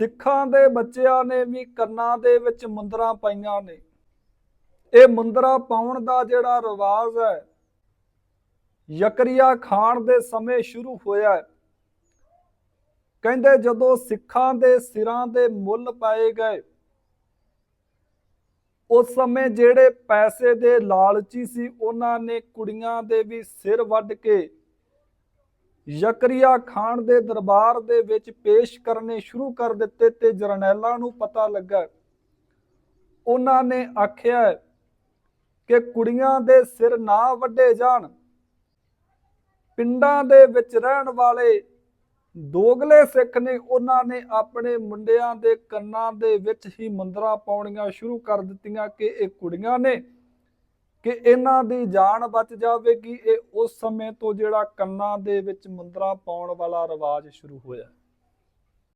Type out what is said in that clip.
ਸਿੱਖਾਂ ਦੇ ਬੱਚਿਆਂ ਨੇ ਵੀ ਕੰਨਾਂ ਦੇ ਵਿੱਚ ਮੁੰਦਰਾਂ ਪਾਈਆਂ ਨੇ। ਇਹ ਮੁੰਦਰਾ ਪਾਉਣ ਦਾ ਜਿਹੜਾ ਰਿਵਾਜ ਹੈ, ਯਕਰੀਆ ਖਾਨ ਦੇ ਸਮੇਂ ਸ਼ੁਰੂ ਹੋਇਆ ਕਹਿੰਦੇ ਜਦੋਂ ਸਿੱਖਾਂ ਦੇ ਸਿਰਾਂ ਦੇ ਮੁੱਲ ਪਾਏ ਗਏ, ਉਸ ਸਮੇਂ ਜਿਹੜੇ ਪੈਸੇ ਦੇ ਲਾਲਚੀ ਸੀ, ਉਹਨਾਂ ਨੇ ਕੁੜੀਆਂ ਦੇ ਵੀ ਸਿਰ ਵੱਢ ਕੇ ਯਕਰੀਆ ਖਾਨ ਦੇ ਦਰਬਾਰ ਦੇ ਵਿੱਚ ਪੇਸ਼ ਕਰਨੇ ਸ਼ੁਰੂ ਕਰ ਦਿੱਤੇ ਤੇ ਜਰਨੈਲਾਂ ਨੂੰ ਪਤਾ ਲੱਗਾ। ਉਹਨਾਂ ਨੇ ਆਖਿਆ ਕਿ ਕੁੜੀਆਂ ਦੇ ਸਿਰ ਨਾ ਵੱਢੇ ਜਾਣ। ਪਿੰਡਾਂ ਦੇ ਵਿੱਚ ਰਹਿਣ ਵਾਲੇ ਦੋਗਲੇ ਸਿੱਖ ਨੇ ਉਹਨਾਂ ਨੇ ਆਪਣੇ ਮੁੰਡਿਆਂ ਦੇ ਕੰਨਾਂ ਦੇ ਵਿੱਚ ਹੀ ਮੁੰਦਰਾਂ ਪਾਉਣੀਆਂ ਸ਼ੁਰੂ ਕਰ ਦਿੱਤੀਆਂ ਕਿ ਇਹ ਕੁੜੀਆਂ ਨੇ ਕਿ ਇਹਨਾਂ ਦੀ ਜਾਨ ਬਚ ਜਾਵੇਗੀ, ਇਹ ਉਸ ਸਮੇਂ ਤੋਂ ਜਿਹੜਾ ਕੰਨਾਂ ਦੇ ਵਿੱਚ ਮੁੰਦਰਾਂ ਪਾਉਣ ਵਾਲਾ ਰਿਵਾਜ ਸ਼ੁਰੂ ਹੋਇਆ।